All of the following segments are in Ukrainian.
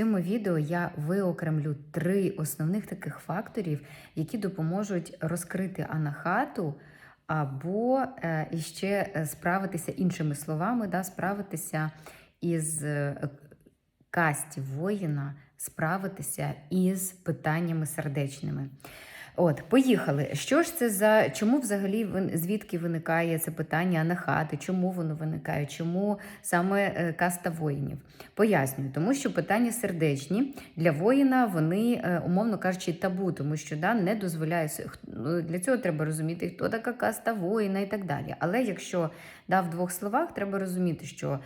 цьому відео я виокремлю три основних таких факторів, які допоможуть розкрити анахату або е, іще е, справитися іншими словами, да, справитися із е, касті воїна, справитися із питаннями сердечними. От, поїхали. Що ж це за чому взагалі звідки виникає це питання анахати? Чому воно виникає? Чому саме е, каста воїнів? Пояснюю, тому що питання сердечні для воїна вони, е, умовно кажучи, табу, тому що да, не дозволяє ну, для цього треба розуміти, хто така каста воїна і так далі. Але якщо да, в двох словах, треба розуміти, що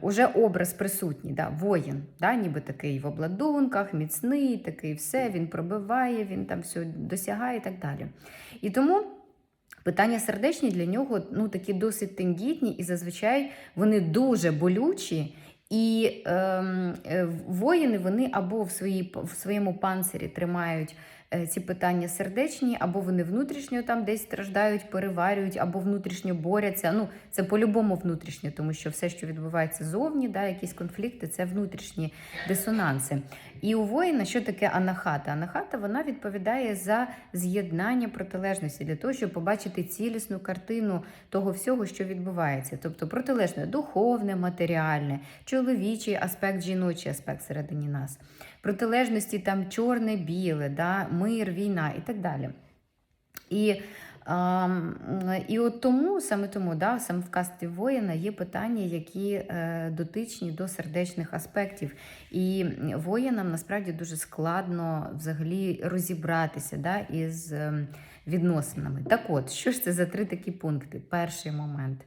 уже образ присутній, да, воїн, да, ніби такий в обладунках, міцний, такий все, він пробиває, він там все досягає і так далі. І тому. Питання сердечні для нього ну, такі досить тендітні, і зазвичай вони дуже болючі. І ем, е, воїни вони або в, своїй, в своєму панцирі тримають ці питання сердечні, або вони внутрішньо там десь страждають, переварюють, або внутрішньо борються. Ну, це по-любому внутрішньо, тому що все, що відбувається зовні, да, якісь конфлікти, це внутрішні дисонанси. І у воїна, що таке анахата? Анахата вона відповідає за з'єднання протилежності для того, щоб побачити цілісну картину того всього, що відбувається. Тобто протилежне духовне, матеріальне, чоловічий аспект, жіночий аспект всередині нас, протилежності там чорне, біле, да, мир, війна і так далі. І, ем, і от тому, саме тому, да, саме в касті воїна є питання, які е, дотичні до сердечних аспектів. І воїнам насправді дуже складно взагалі розібратися да, із ем, відносинами. Так от, що ж це за три такі пункти? Перший момент.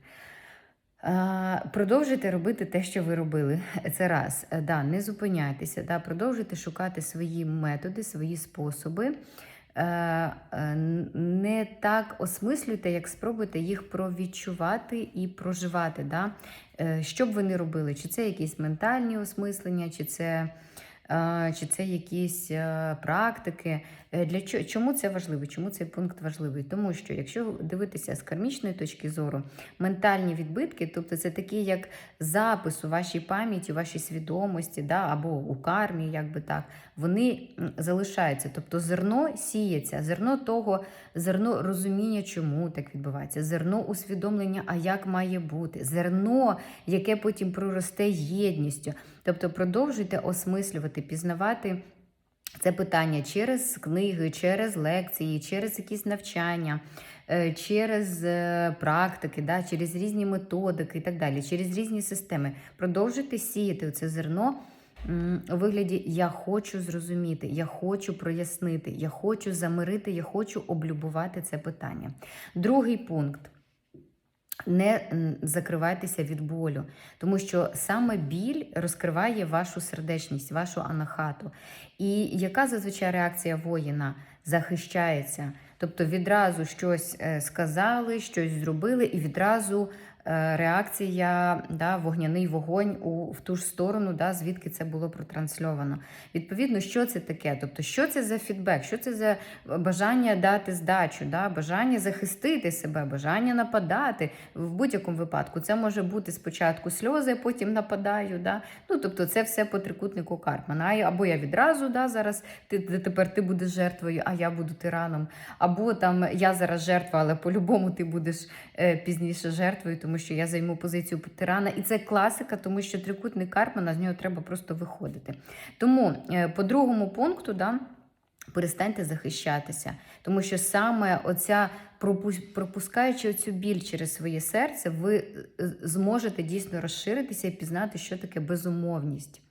Продовжуйте робити те, що ви робили. Це раз. Да, не зупиняйтеся, да, продовжуйте шукати свої методи, свої способи. Е, е, Не так осмислюйте, як спробуйте їх провідчувати і проживати. Да? Е, Що б ви не робили? Чи це якісь ментальні осмислення, чи це, чи це якісь е, практики. Е, Для? Чому це важливо? Чому цей пункт важливий? Тому що якщо дивитися з кармічної точки зору, ментальні відбитки, тобто це такі як запис у вашій пам'яті, у вашій свідомості, да, або у кармі, як би так, вони залишаються. Тобто зерно сіється, зерно того, зерно розуміння, чому так відбувається, зерно усвідомлення, а як має бути, зерно, яке потім проросте єдністю. Тобто продовжуйте осмислювати, пізнавати. Це питання через книги, через лекції, через якісь навчання, е, через е, практики, да, через різні методики і так далі, через різні системи. Продовжуйте сіяти це зерно у вигляді Я хочу зрозуміти, я хочу прояснити, я хочу замирити, я хочу облюбувати це питання. Другий пункт. Не закривайтеся від болю, тому що саме біль розкриває вашу сердечність, вашу анахату. І яка зазвичай реакція воїна захищається? Тобто відразу щось е, сказали, щось зробили, і відразу реакція, да, вогняний вогонь у, в ту ж сторону, да, звідки це було протрансльовано. Відповідно, що це таке? Тобто, що це за фідбек, що це за бажання дати здачу, да, бажання захистити себе, бажання нападати. В будь-якому випадку це може бути спочатку сльози, потім нападаю. Да? Ну, тобто, це все по трикутнику Карпмана. Або я відразу да, зараз ти- тепер ти будеш жертвою, а я буду тираном. Або там я зараз жертва, але по-любому ти будеш е, пізніше жертвою, тому що я займу позицію тирана. І це класика, тому що трикутник Карпмана з нього треба просто виходити. Тому е, по другому пункту, да. Перестаньте захищатися, тому що саме оця пропускаючи оцю біль через своє серце, ви е, зможете дійсно розширитися і пізнати, що таке безумовність.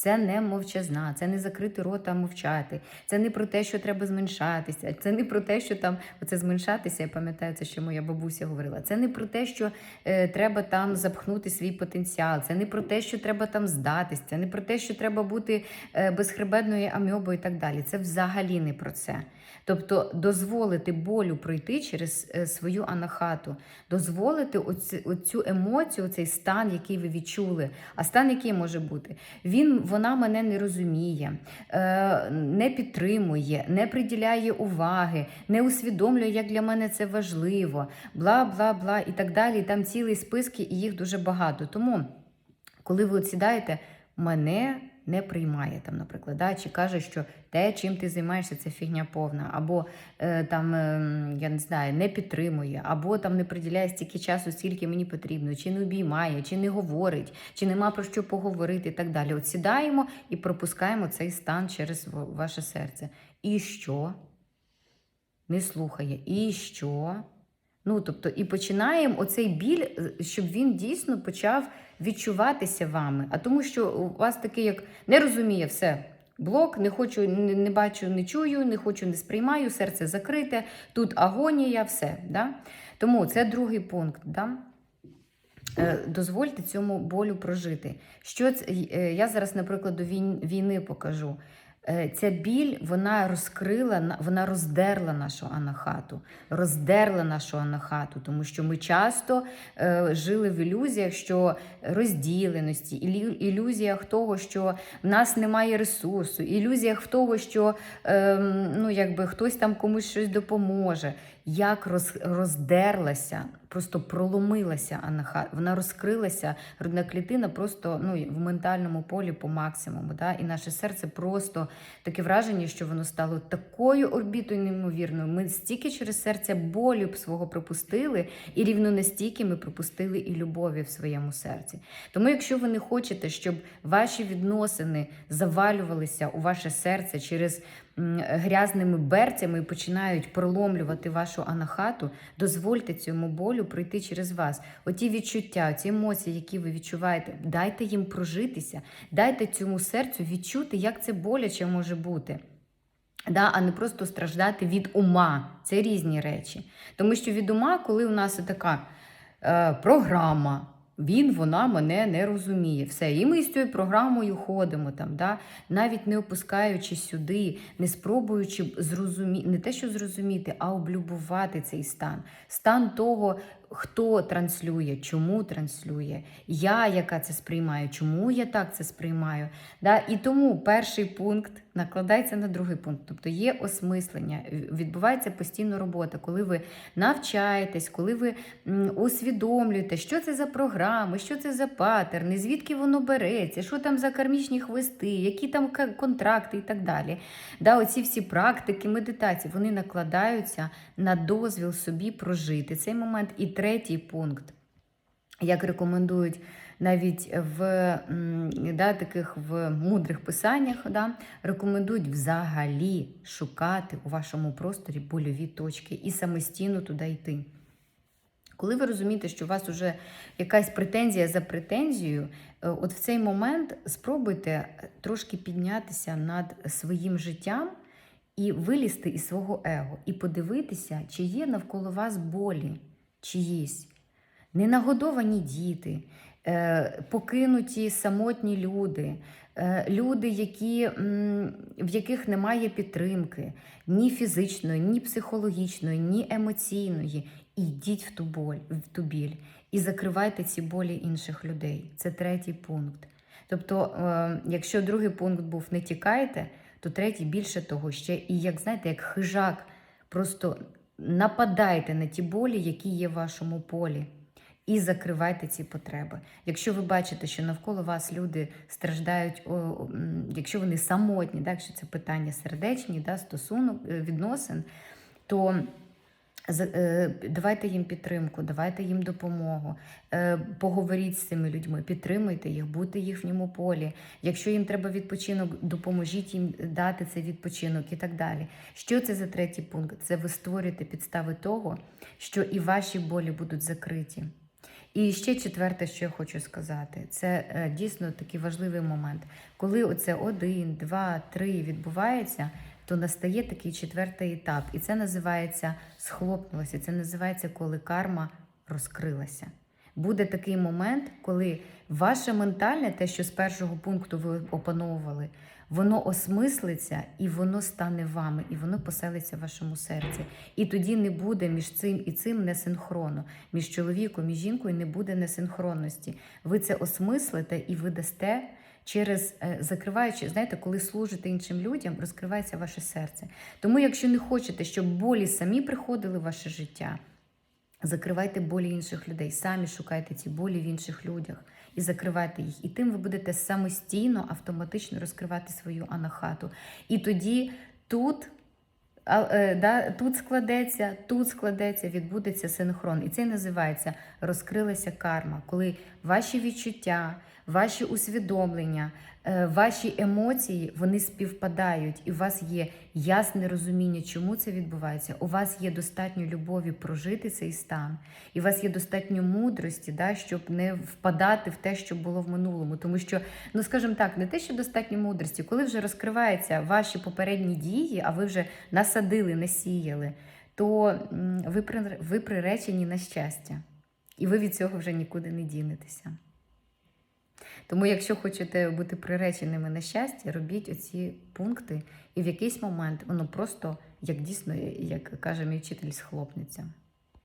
Це не мовчазна, це не закрити рота, мовчати. Це не про те, що треба зменшатися. Це не про те, що там оце зменшатися. Я пам'ятаю, це що моя бабуся говорила. Це не про те, що е, треба там запхнути свій потенціал. Це не про те, що треба там здатись. Це не про те, що треба бути е, безхребетною амьобою і так далі. Це взагалі не про це. Тобто дозволити болю пройти через е, свою анахату, дозволити оцю емоцію, цей стан, який ви відчули. А стан, який може бути? Він, вона мене не розуміє, е, не підтримує, не приділяє уваги, не усвідомлює, як для мене це важливо, бла, бла, бла і так далі. Там цілий списки, і їх дуже багато. Тому, коли ви от сідаєте, мене не приймає, там, наприклад, да? чи каже, що те, чим ти займаєшся, це фігня повна, або е, там, е, я не знаю, не підтримує, або там не приділяє стільки часу, скільки мені потрібно, чи не обіймає, чи не говорить, чи нема про що поговорити і так далі. От сідаємо і пропускаємо цей стан через ваше серце. І що? Не слухає. І що? Ну, тобто, і починаємо оцей біль, е, щоб він дійсно почав відчуватися вами. А тому, що у вас такий, як не розуміє все. Блок, не хочу, не, не бачу, не чую, не хочу, не сприймаю, серце закрите, тут агонія, все. Да? Тому це другий пункт. Да? Е, Дозвольте цьому болю прожити. Що це, е, я зараз, наприклад, до війни покажу. Е, Ця біль вона розкрила, на- вона роздерла нашу анахату, роздерла нашу анахату, тому що ми часто е, жили в ілюзіях, що розділеності, ілю- ілюзіях того, що в нас немає ресурсу, ілюзіях того, що е, ну, якби хтось там комусь щось допоможе. Як роз, роздерлася, просто проломилася анахата, вона розкрилася, грудна клітина просто ну, в ментальному полі по максимуму. Да? І наше серце просто таке враження, що воно стало такою орбітою неймовірною. Ми стільки через серце болю б свого пропустили, і рівно настільки ми пропустили і любові в своєму серці. Тому, якщо ви не хочете, щоб ваші відносини завалювалися у ваше серце через грязними берцями і починають проломлювати вашу анахату, дозвольте цьому болю пройти через вас. Оті відчуття, ці емоції, які ви відчуваєте, дайте їм прожитися, дайте цьому серцю відчути, як це боляче може бути. Да, а не просто страждати від ума. Це різні речі. Тому що від ума, коли у нас така е, програма, він, вона мене не розуміє. Все. І ми з цією програмою ходимо, там, да? навіть не опускаючи сюди, не спробуючи зрозуміти, не те, що зрозуміти, а облюбувати цей стан. Стан того, хто транслює, чому транслює, я, яка це сприймаю, чому я так це сприймаю. Да? І тому перший пункт накладається на другий пункт. Тобто є осмислення, відбувається постійно робота, коли ви навчаєтесь, коли ви усвідомлюєте, що це за програми, що це за паттерни, звідки воно береться, що там за кармічні хвости, які там контракти і так далі. Да, оці всі практики, медитації, вони накладаються на дозвіл собі прожити цей момент. І третій пункт, як рекомендують навіть в да, таких в мудрих писаннях, да, рекомендують взагалі шукати у вашому просторі больові точки і самостійно туди йти. Коли ви розумієте, що у вас вже якась претензія за претензією, е, от в цей момент спробуйте трошки піднятися над своїм життям і вилізти із свого его, і подивитися, чи є навколо вас болі чиїсь, ненагодовані діти, е, покинуті самотні люди, е, люди, які, в яких немає підтримки ні фізичної, ні психологічної, ні емоційної. Ідіть в ту боль, в ту біль і закривайте ці болі інших людей. Це третій пункт. Тобто, е, якщо другий пункт був не тікайте, то третій більше того ще і як знаєте, як хижак, просто нападайте на ті болі, які є в вашому полі. І закривайте ці потреби. Якщо ви бачите, що навколо вас люди страждають, якщо вони самотні, так, якщо це питання сердечні, да, стосунок, е, відносин, то давайте їм підтримку, давайте їм допомогу, е, поговоріть з цими людьми, підтримуйте їх, будьте їхньому полі. Якщо їм треба відпочинок, допоможіть їм дати цей відпочинок і так далі. Що це за третій пункт? Це ви створюєте підстави того, що і ваші болі будуть закриті. І ще четверте, що я хочу сказати, це е, дійсно такий важливий момент. Коли оце один, два, три відбувається, то настає такий четвертий етап. І це називається схлопнулося. Це називається, коли карма розкрилася. Буде такий момент, коли ваше ментальне, те, що з першого пункту ви опановували, воно осмислиться і воно стане вами, і воно поселиться в вашому серці. І тоді не буде між цим і цим несинхрону. Між чоловіком і жінкою не буде несинхронності. Ви це осмислите і ви дасте через е, закриваючи, знаєте, коли служите іншим людям, розкривається ваше серце. Тому, якщо не хочете, щоб болі самі приходили в ваше життя, закривайте болі інших людей, самі шукайте ці болі в інших людях. і закривайте їх. І тим ви будете самостійно, автоматично розкривати свою анахату. І тоді тут. А, е, да, тут складеться, тут складеться, відбудеться синхрон. І це називається розкрилася карма, коли ваші відчуття, ваші усвідомлення, е, ваші емоції вони співпадають, і у вас є ясне розуміння, чому це відбувається. У вас є достатньо любові прожити цей стан, і у вас є достатньо мудрості, да, щоб не впадати в те, що було в минулому. Тому що, ну скажімо так, не те, що достатньо мудрості, коли вже розкриваються ваші попередні дії, а ви вже насадили, насіяли, то ви, при- ви приречені на щастя. І ви від цього вже нікуди не дінетеся. Тому, якщо хочете бути приреченими на щастя, робіть оці пункти, і в якийсь момент воно просто, як дійсно, як каже мій вчитель, схлопнеться.